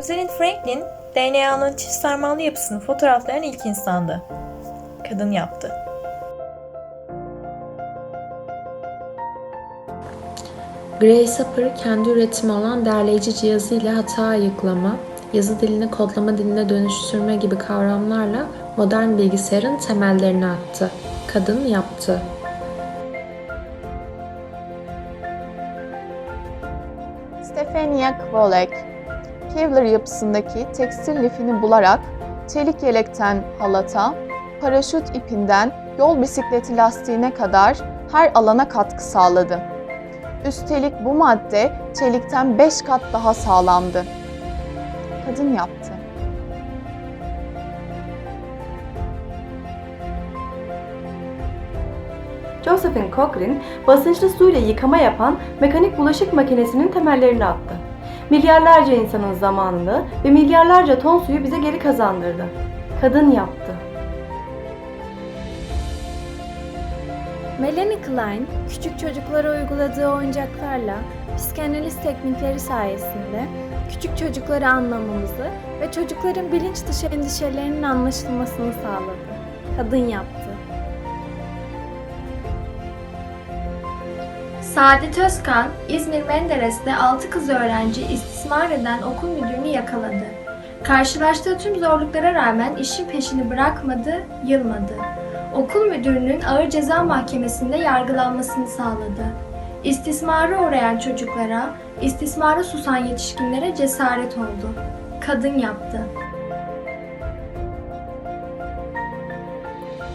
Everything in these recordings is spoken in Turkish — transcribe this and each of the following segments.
Rosalind Franklin, DNA'nın çift sarmallı yapısını fotoğraflayan ilk insandı. Kadın yaptı. Gray Sapper kendi üretimi olan derleyici cihazıyla hata ayıklama, yazı dilini kodlama diline dönüştürme gibi kavramlarla modern bilgisayarın temellerini attı. Kadın yaptı. Stefania Kwolek, Kevlar yapısındaki tekstil lifini bularak çelik yelekten halata, paraşüt ipinden yol bisikleti lastiğine kadar her alana katkı sağladı. Üstelik bu madde çelikten 5 kat daha sağlamdı. Kadın yaptı. Josephine Cochrane, basınçlı suyla yıkama yapan mekanik bulaşık makinesinin temellerini attı. Milyarlarca insanın zamanını ve milyarlarca ton suyu bize geri kazandırdı. Kadın yaptı. Melanie Klein, küçük çocuklara uyguladığı oyuncaklarla psikanaliz teknikleri sayesinde küçük çocukları anlamamızı ve çocukların bilinç dışı endişelerinin anlaşılmasını sağladı. Kadın yaptı. Saadet Özkan, İzmir Menderes'te 6 kız öğrenci istismar eden okul müdürünü yakaladı. Karşılaştığı tüm zorluklara rağmen işin peşini bırakmadı, yılmadı. Okul müdürünün ağır ceza mahkemesinde yargılanmasını sağladı. İstismara uğrayan çocuklara, istismara susan yetişkinlere cesaret oldu. Kadın yaptı.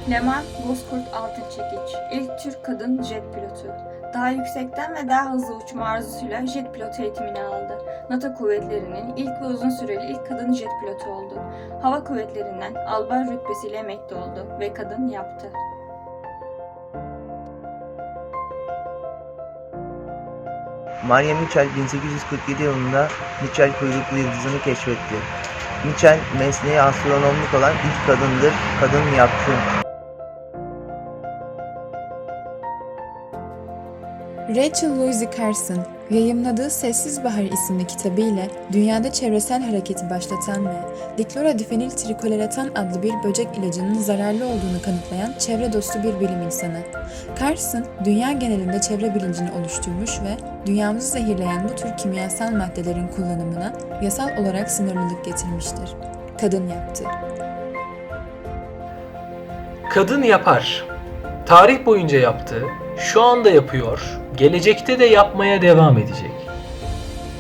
Leman Bozkurt Altınçekiç, ilk Türk kadın jet pilotu. Daha yüksekten ve daha hızlı uçma arzusuyla jet pilotu eğitimini aldı. NATO kuvvetlerinin ilk ve uzun süreli ilk kadın jet pilotu oldu. Hava kuvvetlerinden albay rütbesiyle emekli oldu ve kadın yaptı. Maria Mitchell 1847 yılında Mitchell kuyruklu yıldızını keşfetti. Mitchell mesleği astronomluk olan ilk kadındır, kadın yaptı. Rachel Louise Carson, yayımladığı Sessiz Bahar isimli kitabıyla dünyada çevresel hareketi başlatan ve diklorodifenil trikoleratan adlı bir böcek ilacının zararlı olduğunu kanıtlayan çevre dostu bir bilim insanı. Carson, dünya genelinde çevre bilincini oluşturmuş ve dünyamızı zehirleyen bu tür kimyasal maddelerin kullanımına yasal olarak sınırlılık getirmiştir. Kadın yaptı. Kadın yapar. Tarih boyunca yaptı, şu anda yapıyor, gelecekte de yapmaya devam edecek.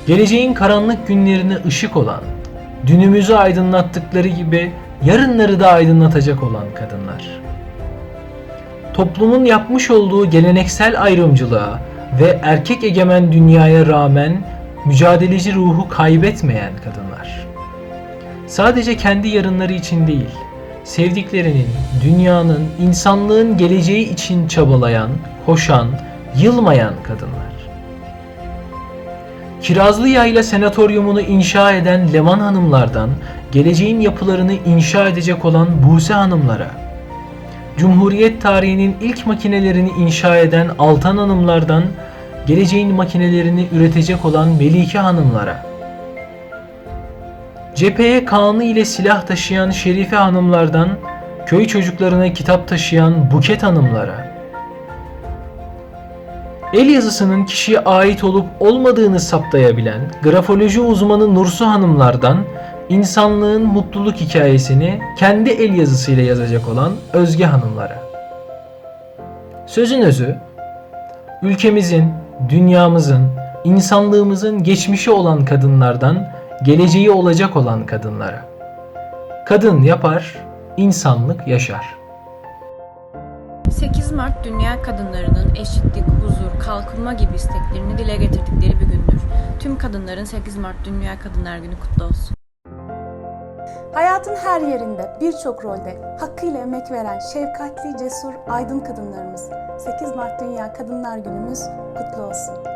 Geleceğin karanlık günlerine ışık olan, dünümüzü aydınlattıkları gibi yarınları da aydınlatacak olan kadınlar. Toplumun yapmış olduğu geleneksel ayrımcılığa ve erkek egemen dünyaya rağmen mücadeleci ruhu kaybetmeyen kadınlar. Sadece kendi yarınları için değil, sevdiklerinin, dünyanın, insanlığın geleceği için çabalayan, koşan, yılmayan kadınlar. Kirazlı Yayla Senatoryumunu inşa eden Leman Hanımlardan, geleceğin yapılarını inşa edecek olan Buse Hanımlara, Cumhuriyet tarihinin ilk makinelerini inşa eden Altan Hanımlardan, geleceğin makinelerini üretecek olan Melike Hanımlara, Cepheye kanı ile silah taşıyan Şerife hanımlardan köy çocuklarına kitap taşıyan Buket hanımlara, el yazısının kişiye ait olup olmadığını saptayabilen grafoloji uzmanı Nursu hanımlardan insanlığın mutluluk hikayesini kendi el yazısıyla yazacak olan Özge hanımlara. Sözün özü, ülkemizin, dünyamızın, insanlığımızın geçmişi olan kadınlardan geleceği olacak olan kadınlara. Kadın yapar, insanlık yaşar. 8 Mart Dünya Kadınlarının eşitlik, huzur, kalkınma gibi isteklerini dile getirdikleri bir gündür. Tüm kadınların 8 Mart Dünya Kadınlar Günü kutlu olsun. Hayatın her yerinde, birçok rolde hakkıyla emek veren şefkatli, cesur, aydın kadınlarımız 8 Mart Dünya Kadınlar Günümüz kutlu olsun.